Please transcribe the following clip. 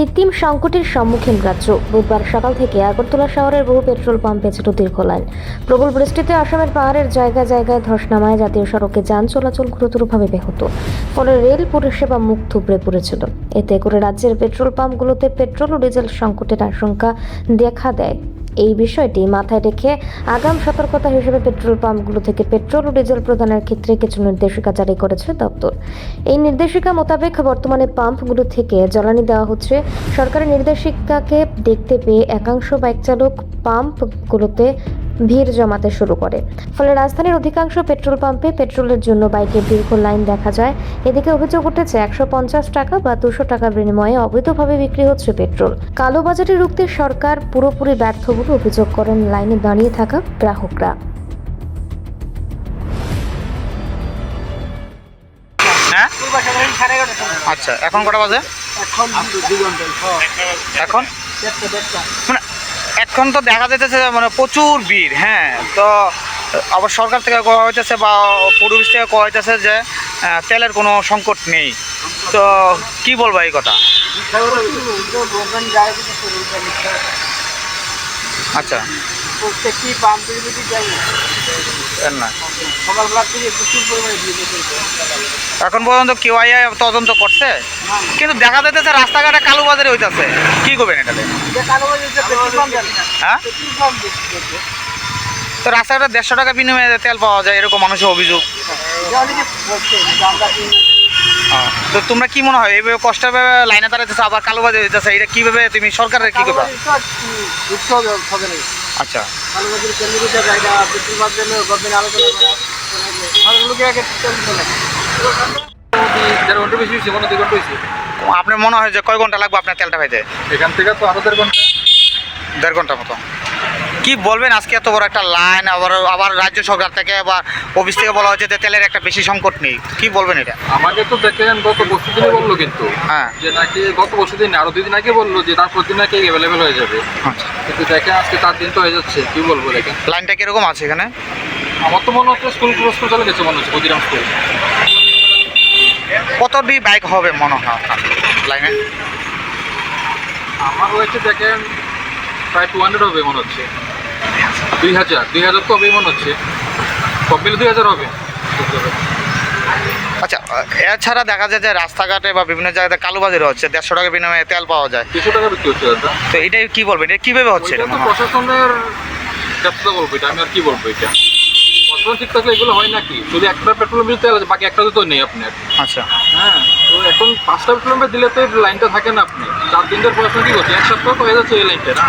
কৃত্রিম সংকটের সম্মুখীন রাজ্য। বুধবার সকাল থেকে আগরতলা শহরের বহু পেট্রোল পাম্পে ছিল দীর্ঘ লাইন প্রবল বৃষ্টিতে আসামের পাহাড়ের জায়গায় জায়গায় ধস নামায় জাতীয় সড়কে যান চলাচল গুরুতরভাবে ব্যাহত। ফলে রেল পরিষেবা মুখ থুবড়ে পড়েছিল। এতে করে রাজ্যের পেট্রোল পাম্পগুলোতে পেট্রোল ও ডিজেল সংকটের আশঙ্কা দেখা দেয়। এই বিষয়টি মাথায় রেখে আগাম সতর্কতা হিসেবে পেট্রোল পাম্পগুলো থেকে পেট্রোল ও ডিজেল প্রদানের ক্ষেত্রে কিছু নির্দেশিকা জারি করেছে দপ্তর। এই নির্দেশিকা মোতাবেক বর্তমানে পাম্পগুলো থেকে জ্বালানি দেওয়া হচ্ছে। সরকারের নির্দেশিকাকে দেখতে পেয়ে একাংশ বাইক চালক পাম্পগুলোতে ভিড় জমাতে শুরু করে। ফলে রাজধানীর অধিকাংশ পেট্রোল পাম্পে পেট্রোলের জন্য বাইকের দীর্ঘ লাইন দেখা যায়। এদিকে অভিযোগ উঠেছে একশো পঞ্চাশ টাকা বা দুশো টাকার বিনিময়ে অবৈধভাবে বিক্রি হচ্ছে পেট্রোল। কালোবাজারি রুখতে সরকার পুরোপুরি ব্যর্থ বলে অভিযোগ করেন লাইনে দাঁড়িয়ে থাকা গ্রাহকরা। হ্যাঁ। আচ্ছা এখন কটা বাজে? এখন হ্যাঁ। এখন? মানে এখন তো দেখা যাইতেছে মানে প্রচুর ভিড় হ্যাঁ। তো আবার সরকার থেকে কোয়া হইতেছে বা পরিবেশ থেকে কোয়া হইতেছে যে তেলের কোনো সংকট নেই। তো কি বলব এই কথা। আচ্ছা। প্রত্যেকটি পাম্পে যদি যাই না। এখন পর্যন্ত কেউ তদন্ত করছে? কিন্তু দেখা যাইতেছে রাস্তাঘাটে কালো বাজারে হইতেছে। কি করবেন এটাতে। হ্যাঁ। তো রাস্তাঘাটে দেড়শো টাকা বিনিময়ে তেল পাওয়া যায়, এরকম মানুষের অভিযোগ। তো তোমরা কি মনে হয়, এইভাবে কষ্টের ভাবে লাইনে দাঁড়াইতেছে, আবার কালো বাজারে হইতেছে, এটা কীভাবে তুমি সরকারের কি করবা? আচ্ছা। জায়গা জন্য গভর্নমেন্ট আলোচনা করা লোকে আগে লাগে দেড় ঘণ্টা বেশি হয়েছে দুই ঘণ্টা হয়েছে। আপনার মনে হয় যে কয় ঘণ্টা লাগবে আপনার তেলটা ভাইতে এখান থেকে তো আরও দেড় ঘণ্টা। দেড় ঘণ্টা মতো। কি বলবেন? আজকে এত বড় একটা লাইন আবার আবার রাজ্য সরকার থেকে বা অফিস থেকে বলা হচ্ছে যে তেলের একটা বেশি সংকট নেই। কি বলবেন এটা? আমাকে তো দেখেন গত বছর দিনে বলল কিন্তু হ্যাঁ। যে নাকি গত বছর দিন আরও দুই দিন আগে বলল যে তারপর দিন নাকি অ্যাভেলেবেল হয়ে যাবে। আচ্ছা। কিন্তু দেখেন আজকে চার দিন তো হয়ে যাচ্ছে কি বলব দেখেন। লাইনটা কীরকম আছে এখানে? আমার তো মনে হচ্ছে স্কুল ক্রস করে চলে গেছে মনে হচ্ছে ক্ষুদিরাম স্কুল কত বি বাইক হবে মনে হয় লাইনে আমার হয়েছে দেখেন প্রায় টু হান্ড্রেড হবে মনে হচ্ছে। দুই হাজার দুই হাজার তো হবেই মনে হচ্ছে? সব মিলে দুই হাজার হবে? আচ্ছা এছাড়া দেখা যায় যে রাস্তাঘাটে বা বিভিন্ন জায়গাতে কালোবাজারি হচ্ছে দেড়শো টাকা বিনিময়ে তেল পাওয়া যায়। দুশো টাকা বিক্রি হচ্ছে দাদা। তো এটাই কি বলবেন? এটা কীভাবে হচ্ছে এটা প্রশাসনের ব্যবস্থা বলব এটা আমি আর কি বলব এটা? প্রশাসন ঠিক থাকলে এগুলো হয় নাকি? শুধু একটা পেট্রোল বিল তেল আছে বাকি একটা তো নেই আপনার। আচ্ছা। হ্যাঁ তো এখন পাঁচটা পেট্রোল দিলে তো লাইনটা থাকে না আপনি চার দিন ধরে পড়াশোনা কি করছে? এক সপ্তাহ তো হয়ে যাচ্ছে এই লাইনটা না?